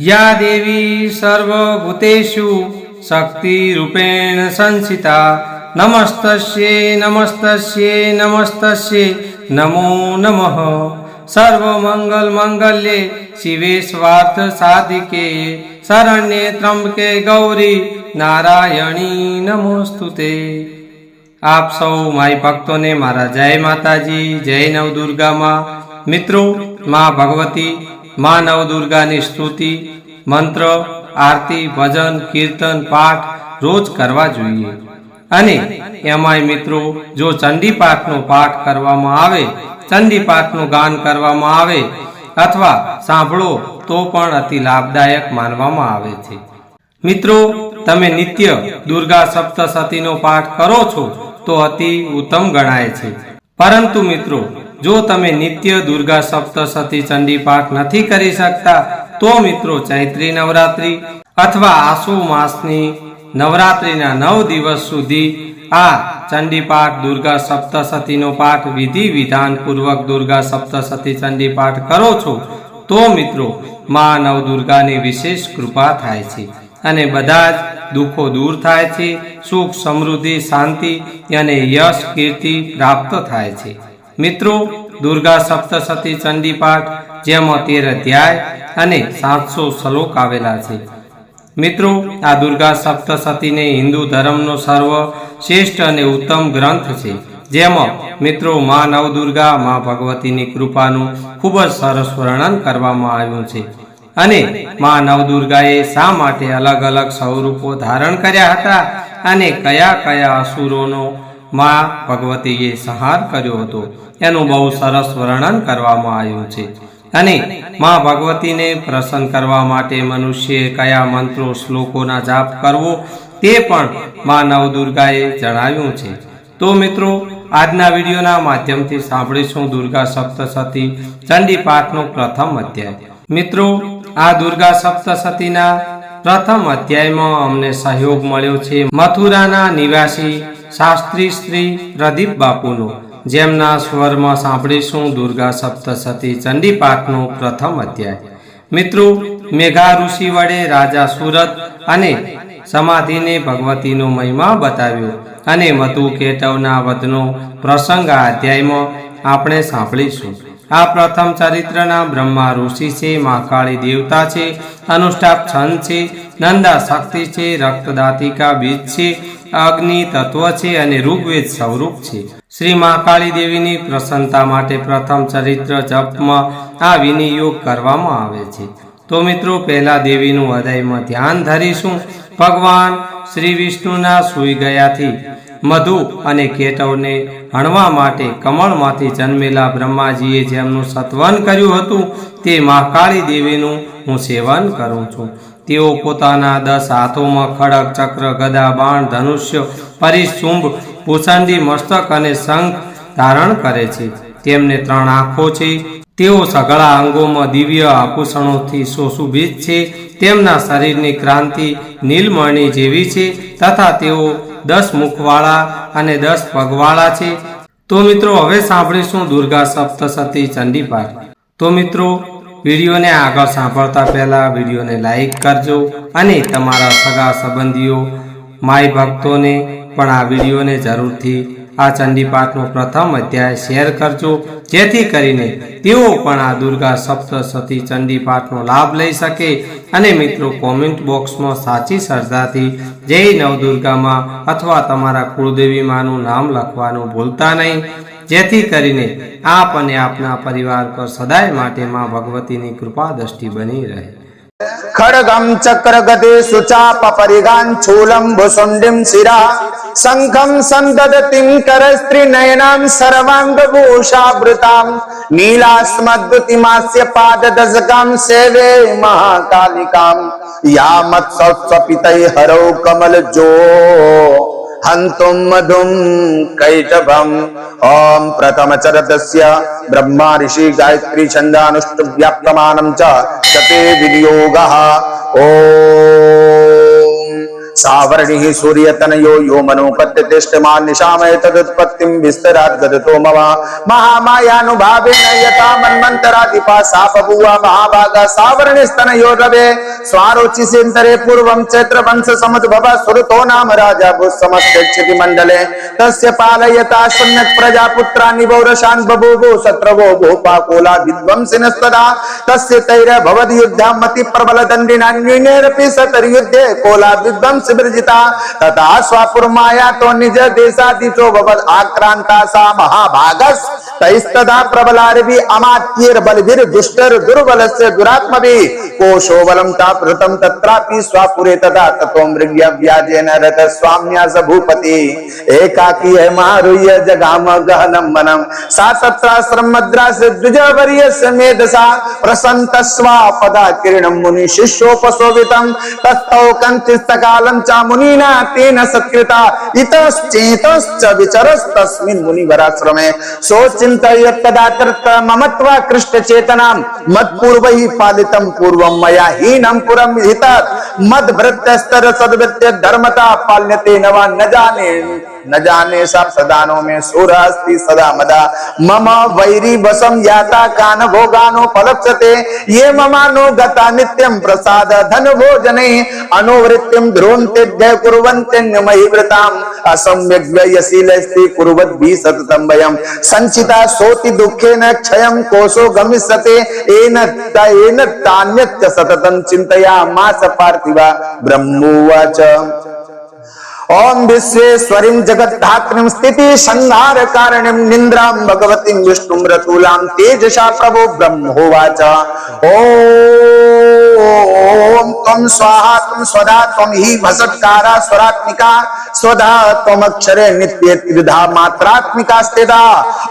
યા દેવી સર્વભૂતેષુ શક્તિરૂપેણ સંસિતા નમસ્તસ્યે નમસ્તસ્યે નમસ્તસ્યે, નમો નમઃ. સર્વમંગલ મંગલ્યે શિવે સ્વાર્થ સાધિકે. શરણ્યે ત્રંબકે ગૌરી. નારાયણી નમોસ્તુતે. આપ સૌ માઈ ભક્તોને મારા જય માતાજી, જય નવદુર્ગામાં. મિત્રો, માં ભગવતી માં નવદુર્ગાની સ્તુતિ, મંત્ર, આરતી, ભજન, કીર્તન, પાઠ રોજ કરવા જોઈએ. અને એમાંય મિત્રો, જો ચંડી પાઠનો પાઠ કરવામાં આવે ચંડી પાઠનું ગાન કરવામાં આવે, અથવા સાંભળો, તો પણ અતિ લાભદાયક માનવામાં આવે છે. મિત્રો, તમે નિત્ય દુર્ગા સપ્તસતીનો પાઠ કરો છો, તો અતિ ઉત્તમ ગણાય છે. પરંતુ મિત્રો જો તમે નિત્ય દુર્ગા સપ્તસતી ચંડી પાઠ નથી કરી શકતા, તો મિત્રો ચૈત્રી નવરાત્રી અથવા આસો માસની નવરાત્રીના નવ દિવસ સુધી આ ચંડી પાઠ દુર્ગા સપ્તસતીનો પાઠ વિધિ વિધાન પૂર્વક દુર્ગા સપ્તસતી ચંડી પાઠ કરો છો, તો મિત્રો મા નવ દુર્ગાની વિશેષ કૃપા થાય છે અને બધા જ દુઃખો દૂર થાય છે, સુખ સમૃદ્ધિ, શાંતિ અને યશ કીર્તિ પ્રાપ્ત થાય છે. મિત્રો, દુર્ગા સપ્તસતી ચંડી પાઠ જેમાં તેર અધ્યાય અને સાતસો શ્લોક આવેલા છે. મિત્રો, આ દુર્ગા સપ્તસતીને હિન્દુ ધર્મનો સર્વ શ્રેષ્ઠ અને ઉત્તમ ગ્રંથ છે. જેમાં મિત્રો, મા નવદુર્ગા, મા ભગવતીની કૃપાનું ખૂબ જ સરસ વર્ણન કરવામાં આવ્યું છે. અને મા નવદુર્ગાએ શા માટે અલગ અલગ સ્વરૂપો ધારણ કર્યા હતા અને કયા કયા અસુરોનો મા ભગવતીએ સંહાર કર્યો હતો. એનું બહુ સરસ વર્ણન કરવામાં આવ્યું છે. અને મા ભગવતીને પ્રસન્ન કરવા માટે મનુષ્યએ કયા મંત્રો શ્લોકોના જાપ કરવો તે પણ મા નવદુર્ગાએ જણાવ્યું છે. તો મિત્રો, આજના વિડીયોના માધ્યમથી સાંભળીશું દુર્ગા સપ્તસતી ચંડી પાઠનો પ્રથમ અધ્યાય. મિત્રો, આ દુર્ગા સપ્તસતીના પ્રથમ અધ્યાયમાં અમને સહયોગ મળ્યો છે મથુરાના નિવાસી શાસ્ત્રી શ્રી પ્રદીપ બાપુનો, જેમના સ્વરમાં સાંભળીશું દુર્ગા સપ્તસતી ચંડી પાઠનો પ્રથમ અધ્યાય. મિત્રો, મેઘા ઋષિ વડે રાજા સુરત અને સમાધિને ભગવતીનો મહિમા બતાવ્યો અને મધુ કેટવના વધનો પ્રસંગ આ અધ્યાયમાં આપણે સાંભળીશું. આ પ્રથમ ચરિત્રના બ્રહ્મા ઋષિ છે મહાકાળી દેવતા છે, અનુષ્ઠાપ છંદ છે, નંદા શક્તિ છે, રક્તદાતિકા બીજ છે અગ્નિ તત્વ છે અને ઋગ્વેદ સ્વરૂપ છે. શ્રી મહાકાળી દેવીની પ્રસન્નતા માટે પ્રથમ ચરિત્ર જપમાં આ વિનિયોગ કરવામાં આવે છે. તો મિત્રો, પહેલા દેવીનું હૃદયમાં ધ્યાન ધરીશું. ભગવાન શ્રી વિષ્ણુના સૂઈ ગયાથી મધુ અને કેટવને હણવા માટે કમળમાંથી જન્મેલા બ્રહ્માજીએ જેમનું સત્વન કર્યું હતું, તે મહાકાળી દેવીનું હું સેવન કરું છું. તેઓ પોતાના દસ હાથોમાં ખડક, ચક્ર, ગદા, બાણ, ધનુષ્ય, પરિશુંભ ભૂષંડી મસ્તક અને શંખ ધારણ કરે છે. તેમને ત્રણ આંખો છે. તેઓ સઘળા અંગોમાં દિવ્ય આભૂષણોથી સુશોભિત છે. તેમના શરીરની ક્રાંતિ નીલમણી જેવી છે તથા તેઓ દસ મુખવાળા અને દસ પગવાળા છે. તો મિત્રો, હવે સાંભળીશું દુર્ગા સપ્તસતી ચંડીપાઠ. તો મિત્રો વિડીયોને આગળ સાંભળતા પહેલા વિડીયોને લાઈક કરજો અને તમારા સગા સંબંધીઓ માય ભક્તોને પણ આ વિડીયોને જરૂરથી આ ચંડીપાઠનો પ્રથમ અધ્યાય શેર કરજો. જેથી કરીને તેઓ પણ આ દુર્ગા સપ્તસતી ચંડીપાઠનો લાભ લઈ શકે અને મિત્રો કોમેન્ટ બોક્સમાં સાચી શ્રદ્ધાથી જય નવદુર્ગામાં અથવા તમારા કુળદેવી માનું નામ લખવાનું ભૂલતા નહીં. જેથી કરીને આપ અને આપના પરિવાર પર સદાય માટે માં ભગવતીની કૃપા દ્રષ્ટિ બની રહે ખડગમ ચક્ર ગદે સુચાપ પરિગાન છૂલમ ભુસુંડિમ શિરા શંખમ સંદદતિમ કરસ્ત્રી નયનામ સર્વાંગ ભૂષાવૃતામ નીલાસ્મદ્વતિમાસ્ય પાદ દશકામ સેવે મહાકાલિકામ યા મત્સપિતય હરો કમલ જો हन्तुं मधुं कैटभम् ॐ प्रथमचरतस्य ब्रह्मा ऋषि गायत्री छन्दानुष्टव्याप्तमानं च शते विनियोगः ॐ सावर्णिः सूर्यतनयो यो मनोपत्यतिष्ठमान् निशामय तदुत्पत्तिं विस्तरात् गदतो मम महामायानुभावेन यथा मन्वन्तराधिपा सा बभूव महाभागा सावर्णिस्तनयो रवे स्वारोचिसेन्तरे पूर्वं चैत्रवंश समुद्भव सुरतो नाम राजा भूसमस्यक्षति मण्डले तस्य पालयता सम्यक् प्रजापुत्राणि पौरशान् बभूवो, शत्रवो भूपाकोला विध्वंसिनस्तदा तस्य तैरभवद्युद्धां मतिप्रबलदण्डिनान्युनेरपि सतर्युद्धे कोला विध्वंसि विरजिता। तथा स्वापुरमाया तो निज देशादिशो भवद् आक्रान्ता सा महाभागस्। तैस्तदा प्रबलारभि अमात्येर बलभिर दुष्टर दुर्बल से कोशो तत्रापि स्वापुरे तदा ततो व्याजेन रत भूपति। एकाकी है जगाम सा सत्राश्रम मद्रास स्वापदा मुनि चा मुनिना तेन सत्कृता। इतश्चेतश्च विचरस्तस्मिन् मुनिवराश्रमे। शोच तदा तत्र ममत्वा कृष्टचेतनां मत्पूर्वैः पालितं पूर्वं मया हीनं पुरं हितात् मद्भृत्यस्तर सद्वृत्य धर्मता पाल्यते न वा न जाने न जाने सब सदानो में सुर अस्ति सदा मदा मम वैरी वसम याता कान भोगानो फलप्सते ये ममानो गता नित्यं प्रसाद धन भोजने अनुवृत्तिं ध्रुवन्ते दय कुर्वन्ते मयि व्रताम् असम्यग् व्ययशीलस्ति कुर्वद्भिः सततं वयं सञ्चिता सोति दुःखेन क्षयं कोशो गमिष्यते येन येन तान्यच्च सततं चिन्तयामास पार्थिवा ब्रह्मोवाच ఓం విశ్వేశ్వరిం జగద్ధాత్రిం స్థితి సంహార కారణిం నింద్రాం భగవతిం విష్ణుం రతూలాం తేజసా ప్రభో బ్రహ్మోవాచ ఓ त्वं स्वाहा, त्वं स्वधा त्वं हि भसत्कारा स्वरात्मिका स्वधा त्वमक्षरे नित्ये त्रिधा मात्रात्मिका स्थिता,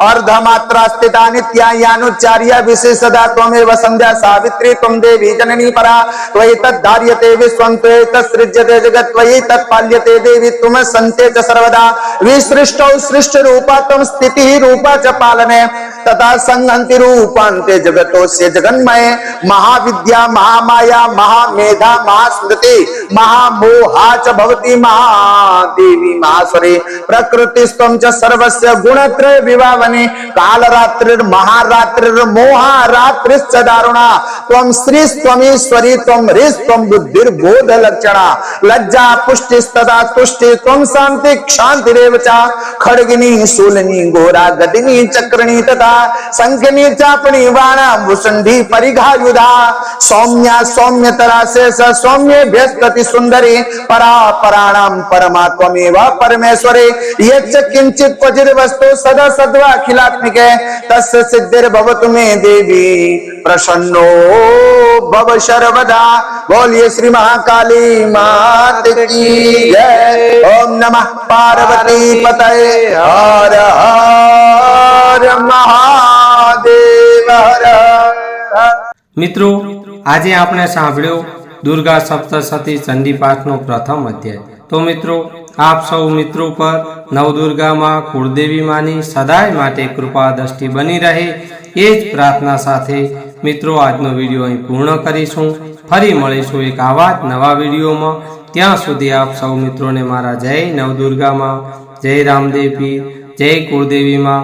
अर्धमात्रा स्थिता, नित्या यानुच्चार्य, विशेषदा त्वमेव संध्या सावित्री, त्वं देवी जननी परा त्वयि तद्धार्यते विश्वं त्वयि तत्सृज्यते जगत् त्वयि तत्पाल्यते देवी त्वं सन्ते च सर्वदा, विसृष्टौ सृष्ट रूपा त्वं स्थितिः रूपा च पालने। तथा संहन्ति रूपान्ते जगतोस्य जगन्मये महाविद्या, महामाया, महामेधा, महास्मृति, महामोहा च भवति महादेवी महास्वरे प्रकृतिस्त्वं च सर्वस्य गुणत्रय विभावने कालरात्रिर्महारात्रिर्मोहारात्रिश्च दारुणा। त्वं श्रीस्त्वमीश्वरी, त्वं ह्रीस्त्वं बुद्धिर्बोधलक्षणा। लज्जा पुष्टिस्तदा तुष्टि, त्वं शान्ति, क्षान्तिरेव च। खड्गिनी, शूलिनी, घोरा, गदिनी, चक्रणी तथा संघनी वाणा भूषणी परिघायुधा। सौम्या, सौम्य तरासे सौम्य भेस्पति सुंदरी परा पराणाम परमात्मेव परमेश्वरे। यच्च किंचित क्वचित वस्तु सदा सद्वा अखिलात्मिक तस् सिद्धिर्भवतु मे देवी। प्रसन्नो भव सर्वदा बोलिए श्री महाकाली मात की ओम नमः पार्वती पतये। हर हर। મિત્રો, આજે આપણે સાંભળ્યું દુર્ગા સપ્તસતી ચંડીપાઠનો પ્રથમ અધ્યાય. તો મિત્રો, આપ સૌ મિત્રો પર નવદુર્ગામાં કુળદેવી માની સદાય માટે કૃપા દ્રષ્ટિ બની રહે, એ જ પ્રાર્થના સાથે મિત્રો આજનો વીડિયો અહીં પૂર્ણ કરીશું. ફરી મળીશું એક આવા જ નવા વિડીયોમાં. ત્યાં સુધી આપ સૌ મિત્રોને મારા જય નવદુર્ગામાં, જય રામદેવી જય કુળદેવીમાં